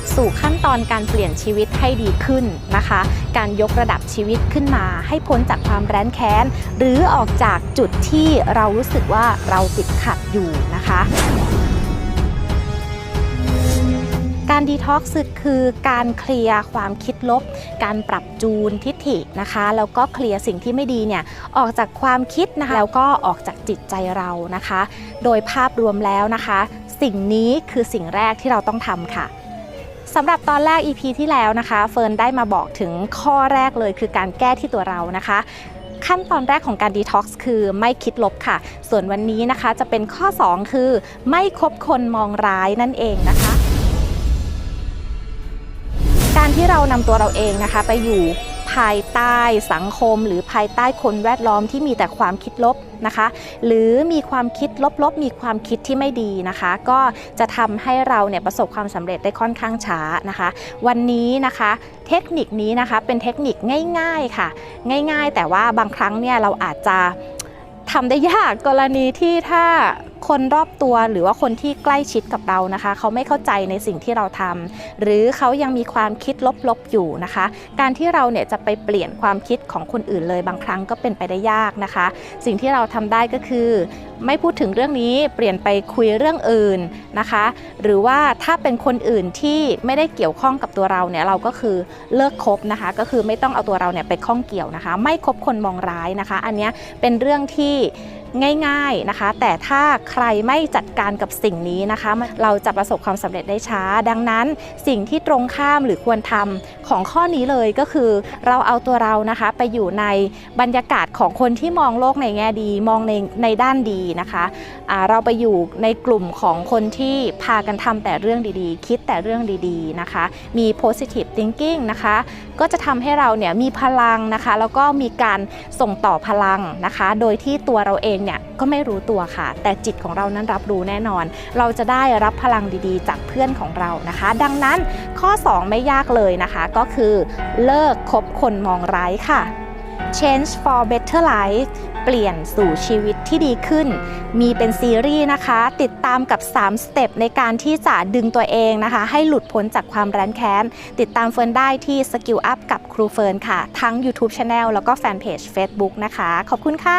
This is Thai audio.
ปสู่ขั้นตอนการเปลี่ยนชีวิตให้ดีขึ้นนะคะ การยกระดับชีวิตขึ้นมา ให้พ้นจากความแร้นแค้น หรือออกจากจุดที่เรารู้สึกว่าเราติดขัดอยู่นะคะการดีท็อกซ์คือการเคลียร์ความคิดลบ การปรับจูนทิฐินะคะ แล้วก็เคลียร์สิ่งที่ไม่ดีเนี่ยออกจากความคิดนะคะแล้วก็ออกจากจิตใจเรานะคะ โดยภาพรวมแล้วนะคะ สิ่งนี้คือสิ่งแรกที่เราต้องทำค่ะ สำหรับตอนแรก EP ที่แล้วนะคะ เฟิร์นได้มาบอกถึงข้อแรกเลยคือการแก้ที่ตัวเรานะคะ ขั้นตอนแรกของการดีท็อกซ์คือไม่คิดลบค่ะ ส่วนวันนี้นะคะจะเป็นข้อ 2 คือ ไม่คบคนมองร้ายนั่นเองนะคะ การที่เรานำตัวเราเองนะคะ ไปอยู่ ภายใต้สังคม หรือภายใต้คนแวดล้อมที่มีแต่ความคิดลบนะคะ หรือมีความคิดลบๆ มีความคิดที่ไม่ดีนะคะ ก็จะทำให้เราเนี่ยประสบความสำเร็จได้ค่อนข้างช้านะคะ วันนี้นะคะ เทคนิคนี้นะคะเป็นเทคนิคง่าย ๆค่ะ ง่าย ๆ แต่ว่าบางครั้งเนี่ยเราอาจจะทำได้ยากกรณีที่ถ้า คนรอบตัวหรือว่าคนที่ใกล้ชิดกับเรานะคะ เขาไม่เข้าใจในสิ่งที่เราทำหรือเขายังมีความคิดลบๆอยู่นะคะ การที่เราเนี่ยจะไปเปลี่ยนความคิดของคนอื่นเลยบางครั้งก็เป็นไปได้ยากนะคะ สิ่งที่เราทำได้ก็คือ ไม่พูดถึงเรื่องนี้เปลี่ยนไปคุยเรื่องอื่นนะคะ หรือว่าถ้าเป็นคนอื่นที่ไม่ได้เกี่ยวข้องกับตัวเราเนี่ยเราก็คือเลิกคบนะคะ ก็คือไม่ต้องเอาตัวเราเนี่ยไปข้องเกี่ยวนะคะ ไม่คบคนมองร้ายนะคะ อันนี้เป็นเรื่องที่ ง่ายๆนะคะ แต่ถ้าใครไม่จัดการกับสิ่งนี้นะคะ เราจะประสบความสำเร็จได้ช้า ดังนั้นสิ่งที่ตรงข้ามหรือควรทำของข้อนี้เลยก็คือเราเอาตัวเรานะคะไปอยู่ในบรรยากาศของคนที่มองโลกในแง่ดี มองในในด้านดีนะคะอ่าเราไปอยู่ในกลุ่มของคนที่พากันทำแต่เรื่องดีๆ คิดแต่เรื่องดีๆนะคะมี positive thinking นะคะก็จะทำให้เราเนี่ยมีพลังนะคะแล้วก็มีการส่งต่อพลังนะคะ โดยที่ตัวเราเองเนี่ยก็ไม่รู้ตัวค่ะ แต่จิตของเรานั้นรับรู้แน่นอน เราจะได้รับพลังดีๆ จากเพื่อนของเรานะคะ ดังนั้นข้อ 2 ไม่ยากเลยนะคะก็คือเลิกคบคนมองร้ายค่ะ Change for Better Life เปลี่ยนสู่ชีวิตที่ดีขึ้น มีเป็นซีรีส์นะคะ ติดตามกับ 3 สเต็ปในการที่จะดึงตัวเองนะคะ ให้หลุดพ้นจากความแร้นแค้น ติดตามเฟิร์นได้ที่ Skill Up กับครูเฟิร์นค่ะ ทั้ง YouTube Channel แล้วก็แฟนเพจ Facebook นะคะ ขอบคุณค่ะ